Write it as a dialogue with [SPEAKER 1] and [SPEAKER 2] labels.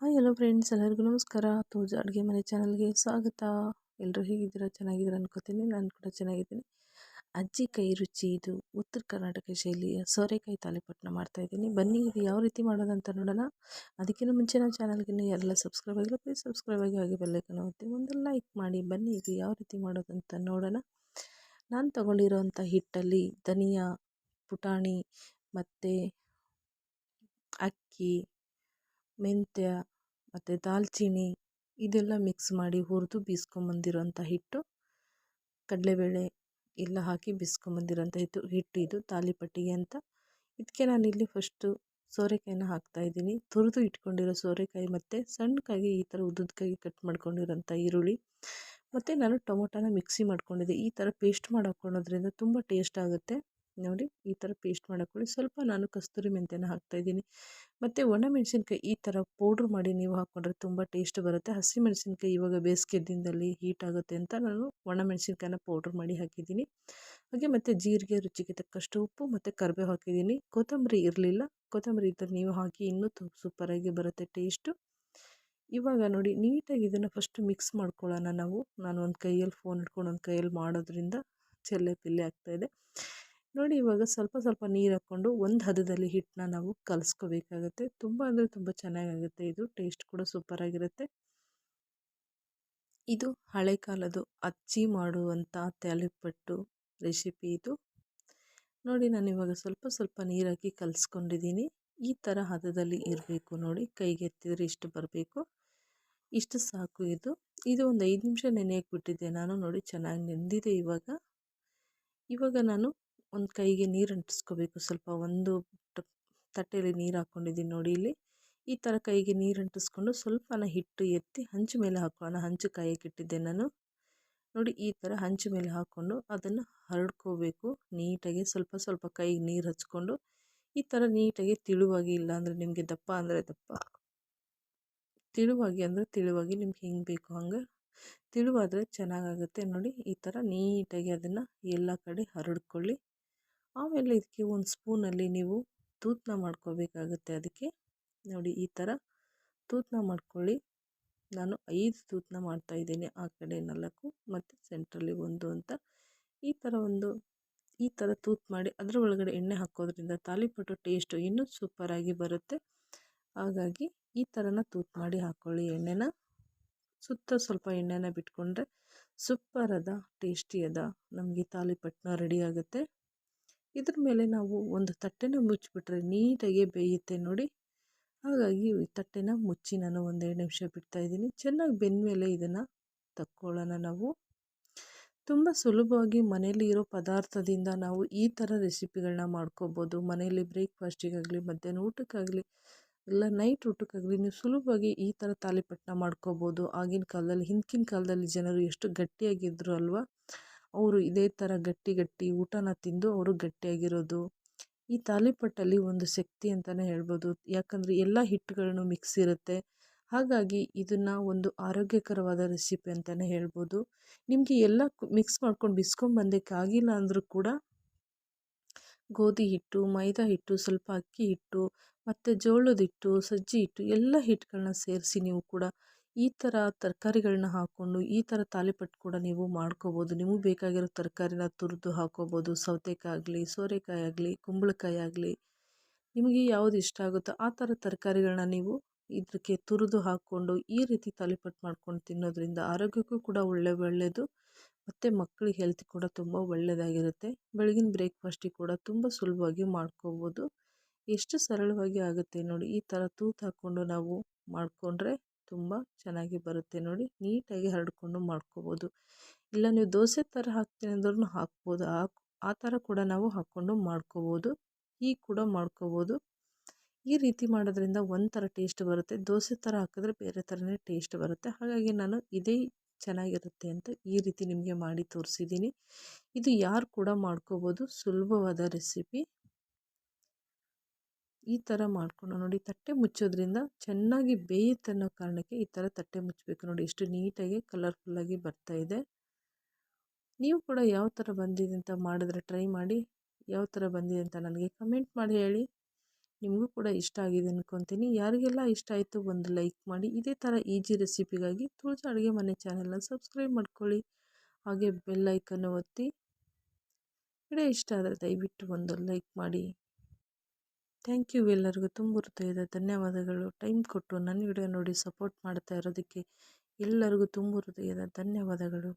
[SPEAKER 1] Hi hello friends ಎಲ್ಲರಿಗೂ ನಮಸ್ಕಾರ. ತೋಜ ಅಡುಗೆ ಮನೆ ಚಾನಲ್ಗೆ ಸ್ವಾಗತ. ಎಲ್ಲರೂ ಹೇಗಿದ್ದೀರಾ? ಚೆನ್ನಾಗಿದ್ದೀರಾ ಅನ್ಕೋತೀನಿ. ನಾನು ಕೂಡ ಚೆನ್ನಾಗಿದ್ದೀನಿ. ಅಜ್ಜಿ ಕೈ ರುಚಿ ಇದು ಉತ್ತರ ಕರ್ನಾಟಕ ಶೈಲಿಯ ಸೋರೆಕಾಯಿ ಮಾಡ್ತಾ ಮಾಡ್ತಾಯಿದ್ದೀನಿ ಬನ್ನಿ, ಇದು ಯಾವ ರೀತಿ ಮಾಡೋದಂತ ನೋಡೋಣ. ಅದಕ್ಕಿಂತ ಮುಂಚೆ ನಮ್ಮ ಚಾನಲ್ಗೆ ಎಲ್ಲ ಸಬ್ಸ್ಕ್ರೈಬ್ ಆಗಿಲ್ಲ ಪ್ಲೀಸ್ ಸಬ್ಸ್ಕ್ರೈಬ್ ಆಗಿ ಹಾಗೆ ಬೆಲ್ಲೈಕನ್ ಒತ್ತಿ ಒಂದು ಲೈಕ್ ಮಾಡಿ. ಬನ್ನಿ, ಇದು ಯಾವ ರೀತಿ ಮಾಡೋದಂತ ನೋಡೋಣ. ನಾನು ತೊಗೊಂಡಿರೋವಂಥ ಹಿಟ್ಟಲ್ಲಿ ಧನಿಯಾ, ಪುಟಾಣಿ ಮತ್ತು ಅಕ್ಕಿ ಮೆಂತ್ಯ, ಮತ್ತು ದಾಲ್ಚಿನ್ನಿ ಇದೆಲ್ಲ ಮಿಕ್ಸ್ ಮಾಡಿ ಹುರಿದು ಬೀಸ್ಕೊಂಬಂದಿರೋಂಥ ಹಿಟ್ಟು, ಕಡಲೆಬೇಳೆ ಎಲ್ಲ ಹಾಕಿ ಬೀಸ್ಕೊಂಬಂದಿರೋಂಥ ಹಿಟ್ಟು ಹಿಟ್ಟು ಇದು ತಾಲಿಪಟ್ಟಿಗೆ ಅಂತ. ಇದಕ್ಕೆ ನಾನು ಇಲ್ಲಿ ಫಸ್ಟು ಸೋರೆಕಾಯಿನ ಹಾಕ್ತಾಯಿದ್ದೀನಿ ತುರಿದು ಇಟ್ಕೊಂಡಿರೋ ಸೋರೆಕಾಯಿ ಮತ್ತು ಸಣ್ಣಕಾಗಿ ಈ ಥರ ಉದ್ದುದಕ್ಕಾಗಿ ಕಟ್ ಮಾಡ್ಕೊಂಡಿರೋಂಥ ಈರುಳ್ಳಿ, ಮತ್ತು ನಾನು ಟೊಮೊಟೊನ ಮಿಕ್ಸಿ ಮಾಡ್ಕೊಂಡಿದ್ದೆ. ಈ ಥರ ಪೇಸ್ಟ್ ಮಾಡಿ ಹಾಕ್ಕೊಳೋದ್ರಿಂದ ತುಂಬ ಟೇಸ್ಟ್ ಆಗುತ್ತೆ. ನೋಡಿ ಈ ಥರ ಪೇಸ್ಟ್ ಮಾಡೋಕ್ಕೊಳ್ಳಿ ಸ್ವಲ್ಪ ನಾನು ಕಸ್ತೂರಿ ಮೆಂತ್ಯನ ಹಾಕ್ತಾಯಿದ್ದೀನಿ ಮತ್ತು ಒಣಮೆಣ್ಸಿನ್ಕಾಯಿ ಈ ಥರ ಪೌಡ್ರ್ ಮಾಡಿ ನೀವು ಹಾಕ್ಕೊಂಡ್ರೆ ತುಂಬ ಟೇಸ್ಟ್ ಬರುತ್ತೆ. ಹಸಿಮೆಣ್ಸಿನ್ಕಾಯಿ ಇವಾಗ ಬೇಸಿಗೆ ದಿನದಲ್ಲಿ ಹೀಟ್ ಆಗುತ್ತೆ ಅಂತ ನಾನು ಒಣ ಮೆಣಸಿನ್ಕಾಯಿನ ಪೌಡ್ರ್ ಮಾಡಿ ಹಾಕಿದ್ದೀನಿ. ಹಾಗೆ ಮತ್ತು ಜೀರಿಗೆ ರುಚಿಗೆ ತಕ್ಕಷ್ಟು ಉಪ್ಪು ಮತ್ತು ಕರಿಬೇವು ಹಾಕಿದ್ದೀನಿ. ಕೊತ್ತಂಬರಿ ಇರಲಿಲ್ಲ. ಕೊತ್ತಂಬರಿ ಇದ್ದರೆ ನೀವು ಹಾಕಿ ಇನ್ನೂ ಸೂಪರಾಗಿ ಬರುತ್ತೆ ಟೇಸ್ಟು. ಇವಾಗ ನೋಡಿ ನೀಟಾಗಿ ಇದನ್ನು ಫಸ್ಟ್ ಮಿಕ್ಸ್ ಮಾಡ್ಕೊಳ್ಳೋಣ ನಾವು. ನಾನು ಒಂದು ಕೈಯಲ್ಲಿ ಫೋನ್ ಇಟ್ಕೊಂಡು ಒಂದು ಕೈಯಲ್ಲಿ ಮಾಡೋದ್ರಿಂದ ಚೆಲ್ಲೆ ಪಿಲ್ಲೆ ಆಗ್ತಾಯಿದೆ ನೋಡಿ ಇವಾಗ ಸ್ವಲ್ಪ ಸ್ವಲ್ಪ ನೀರು ಹಾಕ್ಕೊಂಡು ಒಂದು ಹದದಲ್ಲಿ ಹಿಟ್ಟನ್ನ ನಾವು ಕಲಿಸ್ಕೋಬೇಕಾಗತ್ತೆ. ತುಂಬ ಅಂದರೆ ತುಂಬ ಚೆನ್ನಾಗಾಗುತ್ತೆ. ಇದು ಟೇಸ್ಟ್ ಕೂಡ ಸೂಪರಾಗಿರುತ್ತೆ ಇದು ಹಳೆ ಕಾಲದ್ದು ಅಚ್ಚಿ ಮಾಡುವಂಥ ತಾಲಿಪಟ್ಟು ರೆಸಿಪಿ ಇದು. ನೋಡಿ ನಾನು ಇವಾಗ ಸ್ವಲ್ಪ ಸ್ವಲ್ಪ ನೀರಾಕಿ ಕಲಿಸ್ಕೊಂಡಿದ್ದೀನಿ ಈ ಥರ ಹದದಲ್ಲಿ ಇರಬೇಕು ನೋಡಿ. ಕೈಗೆತ್ತಿದ್ರೆ ಇಷ್ಟು ಬರಬೇಕು. ಇಷ್ಟು ಸಾಕು ಇದು. ಇದು ಒಂದು ಐದು ನಿಮಿಷ ನೆನೆಯಕ್ಕೆ ಬಿಟ್ಟಿದ್ದೆ ನಾನು ನೋಡಿ ಚೆನ್ನಾಗಿ ನೆಂದಿದೆ ಇವಾಗ. ಇವಾಗ ನಾನು ಒಂದು ಕೈಗೆ ನೀರು ಅಂಟಿಸ್ಕೋಬೇಕು. ಸ್ವಲ್ಪ ಒಂದು ತಟ್ಟೆಯಲ್ಲಿ ನೀರು ಹಾಕ್ಕೊಂಡಿದ್ದೀನಿ ನೋಡಿ ಇಲ್ಲಿ. ಈ ಥರ ಕೈಗೆ ನೀರು ಅಂಟಿಸ್ಕೊಂಡು ಸ್ವಲ್ಪನ ಹಿಟ್ಟು ಎತ್ತಿ ಹಂಚು ಮೇಲೆ ಹಾಕೋಣ. ಹಂಚು ಕಾಯಕ್ಕೆ ಇಟ್ಟಿದ್ದೆ ನಾನು. ನೋಡಿ ಈ ಥರ ಹಂಚು ಮೇಲೆ ಹಾಕ್ಕೊಂಡು ಅದನ್ನು ಹರಡ್ಕೋಬೇಕು. ನೀಟಾಗಿ ಸ್ವಲ್ಪ ಸ್ವಲ್ಪ ಕೈಗೆ ನೀರು ಹಚ್ಕೊಂಡು ಈ ಥರ ನೀಟಾಗಿ ತಿಳುವಾಗಿ ಇಲ್ಲ ಅಂದರೆ ನಿಮಗೆ ದಪ್ಪ ಅಂದರೆ ದಪ್ಪ. ತಿಳುವಾಗಿ ಅಂದರೆ ತಿಳುವಾಗಿ ನಿಮ್ಗೆ ಹೆಂಗೆ ಬೇಕು ಹಂಗೆ. ತಿಳುವಾದರೆ ಚೆನ್ನಾಗಾಗುತ್ತೆ ನೋಡಿ. ಈ ಥರ ನೀಟಾಗಿ ಅದನ್ನು ಎಲ್ಲ ಕಡೆ ಹರಡ್ಕೊಳ್ಳಿ. ಆಮೇಲೆ ಇದಕ್ಕೆ ಒಂದು ಸ್ಪೂನಲ್ಲಿ ನೀವು ತೂತನ್ನ ಮಾಡ್ಕೋಬೇಕಾಗುತ್ತೆ ಅದಕ್ಕೆ. ನೋಡಿ ಈ ಥರ ತೂತನ್ನ ಮಾಡ್ಕೊಳ್ಳಿ. ನಾನು ಐದು ತೂತನ್ನ ಮಾಡ್ತಾಯಿದ್ದೀನಿ ಆ ಕಡೆ ನಾಲ್ಕು ಮತ್ತು ಸೆಂಟ್ರಲ್ಲಿ ಒಂದು ಅಂತ. ಈ ಥರ ಒಂದು, ಈ ಥರ ತೂತ್ ಮಾಡಿ ಅದರ ಒಳಗಡೆ ಎಣ್ಣೆ ಹಾಕೋದ್ರಿಂದ ತಾಲಿಪಟ್ಟು ಟೇಸ್ಟು ಇನ್ನೂ ಸೂಪರಾಗಿ ಬರುತ್ತೆ. ಹಾಗಾಗಿ ಈ ಥರನ ತೂತ್ ಮಾಡಿ ಹಾಕ್ಕೊಳ್ಳಿ ಎಣ್ಣೆನ. ಸುತ್ತ ಸ್ವಲ್ಪ ಎಣ್ಣೆನ ಬಿಟ್ಕೊಂಡ್ರೆ ಸೂಪ್ಪರ್ ಅದ ಟೇಸ್ಟಿ ಟೇಸ್ಟಿಯಾದ ನಮಗೆ ತಾಲಿಪಟ್ಟನ್ನ ರೆಡಿ ಆಗುತ್ತೆ. ಇದ್ರ ಮೇಲೆ ನಾವು ಒಂದು ತಟ್ಟೆನ ಮುಚ್ಚಿಬಿಟ್ರೆ ನೀಟಾಗಿ ಬೇಯುತ್ತೆ ನೋಡಿ. ಹಾಗಾಗಿ ತಟ್ಟೆನ ಮುಚ್ಚಿ ನಾನು ಒಂದೆರಡು ನಿಮಿಷ ಬಿಡ್ತಾಯಿದ್ದೀನಿ ಚೆನ್ನಾಗಿ ಬೆಂದ ಮೇಲೆ ಇದನ್ನು ತಕ್ಕೊಳ್ಳೋಣ ನಾವು. ತುಂಬ ಸುಲಭವಾಗಿ ಮನೆಯಲ್ಲಿ ಇರೋ ಪದಾರ್ಥದಿಂದ ನಾವು ಈ ಥರ ರೆಸಿಪಿಗಳನ್ನ ಮಾಡ್ಕೋಬೋದು. ಮನೆಯಲ್ಲಿ ಬ್ರೇಕ್ಫಾಸ್ಟಿಗಾಗಲಿ, ಮಧ್ಯಾಹ್ನ ಊಟಕ್ಕಾಗಲಿ, ಇಲ್ಲ ನೈಟ್ ಊಟಕ್ಕಾಗಲಿ ನೀವು ಸುಲಭವಾಗಿ ಈ ಥರ ತಾಲಿಪಟ್ಟನ್ನ ಮಾಡ್ಕೋಬೋದು. ಆಗಿನ ಕಾಲದಲ್ಲಿ ಹಿಂದಿನ ಕಾಲದಲ್ಲಿ ಜನರು ಎಷ್ಟು ಗಟ್ಟಿಯಾಗಿದ್ದರು ಅಲ್ವಾ? ಅವರು ಇದೇ ಥರ ಗಟ್ಟಿ ಗಟ್ಟಿ ಊಟನ ತಿಂದು ಅವರು ಗಟ್ಟಿಯಾಗಿರೋದು. ಈ ತಾಲಿಪಟ್ಟಲ್ಲಿ ಒಂದು ಶಕ್ತಿ ಅಂತಲೇ ಹೇಳ್ಬೋದು. ಯಾಕಂದರೆ ಎಲ್ಲ ಹಿಟ್ಟುಗಳನ್ನು ಮಿಕ್ಸ್ ಇರುತ್ತೆ. ಹಾಗಾಗಿ ಇದನ್ನು ಒಂದು ಆರೋಗ್ಯಕರವಾದ ರೆಸಿಪಿ ಅಂತಲೇ ಹೇಳ್ಬೋದು. ನಿಮಗೆ ಎಲ್ಲ ಮಿಕ್ಸ್ ಮಾಡ್ಕೊಂಡು ಬಿಸ್ಕೊಂಡ್ಬಂದಕ್ಕೆ ಆಗಿಲ್ಲ ಅಂದರೂ ಕೂಡ ಗೋಧಿ ಹಿಟ್ಟು, ಮೈದಾ ಹಿಟ್ಟು, ಸ್ವಲ್ಪ ಅಕ್ಕಿ ಹಿಟ್ಟು, ಮತ್ತು ಜೋಳದ ಹಿಟ್ಟು, ಸಜ್ಜಿ ಹಿಟ್ಟು, ಎಲ್ಲ ಹಿಟ್ಟುಗಳನ್ನ ಸೇರಿಸಿ ನೀವು ಕೂಡ ಈ ಥರ ತರಕಾರಿಗಳನ್ನ ಹಾಕ್ಕೊಂಡು ಈ ಥರ ತಾಲಿಪಟ್ಟು ಕೂಡ ನೀವು ಮಾಡ್ಕೋಬೋದು. ನಿಮಗೆ ಬೇಕಾಗಿರೋ ತರಕಾರಿನ ತುರಿದು ಹಾಕ್ಕೋಬೋದು ಸೌತೆಕಾಯಿ ಆಗಲಿ ಸೋರೆಕಾಯಿ ಆಗಲಿ ಕುಂಬಳಕಾಯಿ ಆಗಲಿ ನಿಮಗೆ ಯಾವ್ದು ಇಷ್ಟ ಆಗುತ್ತೋ ಆ ಥರ ತರಕಾರಿಗಳನ್ನ ನೀವು ಇದಕ್ಕೆ ತುರಿದು ಹಾಕ್ಕೊಂಡು ಈ ರೀತಿ ತಾಲಿಪಟ್ಟು ಮಾಡ್ಕೊಂಡು ತಿನ್ನೋದ್ರಿಂದ ಆರೋಗ್ಯಕ್ಕೂ ಕೂಡ ಒಳ್ಳೆ ಒಳ್ಳೆಯದು. ಮತ್ತು ಮಕ್ಕಳಿಗೆ ಹೆಲ್ತ್ ಕೂಡ ತುಂಬ ಒಳ್ಳೆಯದಾಗಿರುತ್ತೆ ಬೆಳಗಿನ ಬ್ರೇಕ್ಫಾಸ್ಟಿಗೆ ಕೂಡ ತುಂಬ ಸುಲಭವಾಗಿ ಮಾಡ್ಕೋಬೋದು. ಎಷ್ಟು ಸರಳವಾಗಿ ಆಗುತ್ತೆ ನೋಡಿ, ಈ ಥರ ತೂತು ಹಾಕ್ಕೊಂಡು ನಾವು ಮಾಡಿಕೊಂಡ್ರೆ ತುಂಬ ಚೆನ್ನಾಗಿ ಬರುತ್ತೆ ನೋಡಿ, ನೀಟಾಗಿ ಹರಡ್ಕೊಂಡು ಮಾಡ್ಕೋಬೋದು. ಇಲ್ಲ ನೀವು ದೋಸೆ ಥರ ಹಾಕ್ತೀನಿ ಅಂದ್ರೂ ಹಾಕ್ಬೋದು. ಆ ಆ ಥರ ಕೂಡ ನಾವು ಹಾಕ್ಕೊಂಡು ಮಾಡ್ಕೋಬೋದು. ಈ ಕೂಡ ಮಾಡ್ಕೋಬೋದು. ಈ ರೀತಿ ಮಾಡೋದ್ರಿಂದ ಒಂಥರ ಟೇಸ್ಟ್ ಬರುತ್ತೆ. ದೋಸೆ ಥರ ಹಾಕಿದ್ರೆ ಬೇರೆ ಥರನೇ ಟೇಸ್ಟ್ ಬರುತ್ತೆ. ಹಾಗಾಗಿ ನಾನು ಇದೇ ಚೆನ್ನಾಗಿರುತ್ತೆ ಅಂತ ಈ ರೀತಿ ನಿಮಗೆ ಮಾಡಿ ತೋರಿಸಿದ್ದೀನಿ. ಇದು ಯಾರು ಕೂಡ ಮಾಡ್ಕೋಬೋದು. ಸುಲಭವಾದ ರೆಸಿಪಿ. ಈ ಥರ ಮಾಡ್ಕೊಂಡು ನೋಡಿ ತಟ್ಟೆ ಮುಚ್ಚೋದ್ರಿಂದ ಚೆನ್ನಾಗಿ ಬೇಯುತ್ತೆ ಅನ್ನೋ ಕಾರಣಕ್ಕೆ ಈ ಥರ ತಟ್ಟೆ ಮುಚ್ಚಬೇಕು ನೋಡಿ. ಎಷ್ಟು ನೀಟಾಗಿ ಕಲರ್ಫುಲ್ಲಾಗಿ ಇದೆ. ನೀವು ಕೂಡ ಯಾವ ಥರ ಬಂದಿದೆ ಅಂತ ಮಾಡಿದ್ರೆ ಟ್ರೈ ಮಾಡಿ. ಯಾವ ಥರ ಬಂದಿದೆ ಅಂತ ನನಗೆ ಕಮೆಂಟ್ ಮಾಡಿ ಹೇಳಿ. ನಿಮಗೂ ಕೂಡ ಇಷ್ಟ ಆಗಿದೆ ಅನ್ಕೊತೀನಿ. ಯಾರಿಗೆಲ್ಲ ಇಷ್ಟ ಆಯಿತು ಒಂದು ಲೈಕ್ ಮಾಡಿ. ಇದೇ ಥರ ಈಜಿ ರೆಸಿಪಿಗಾಗಿ ತುಳಜಾ ಅಡುಗೆ ಮನೆ ಚಾನೆಲ್ನ ಸಬ್ಸ್ಕ್ರೈಬ್ ಮಾಡ್ಕೊಳ್ಳಿ. ಹಾಗೆ ಬೆಲ್ ಐಕನ್ನು ಒತ್ತಿ. ವಿಡಿಯೋ ಇಷ್ಟ ಆದರೆ ದಯವಿಟ್ಟು ಒಂದು ಲೈಕ್ ಮಾಡಿ. ಥ್ಯಾಂಕ್ ಯು ಎಲ್ಲರಿಗೂ. ತುಂಬ ಹೃದಯದ ಧನ್ಯವಾದಗಳು. ಟೈಮ್ ಕೊಟ್ಟು ನನ್ನ ವಿಡಿಯೋ ನೋಡಿ ಸಪೋರ್ಟ್ ಮಾಡ್ತಾ ಇರೋದಕ್ಕೆ ಎಲ್ಲರಿಗೂ ತುಂಬ ಹೃದಯದ ಧನ್ಯವಾದಗಳು.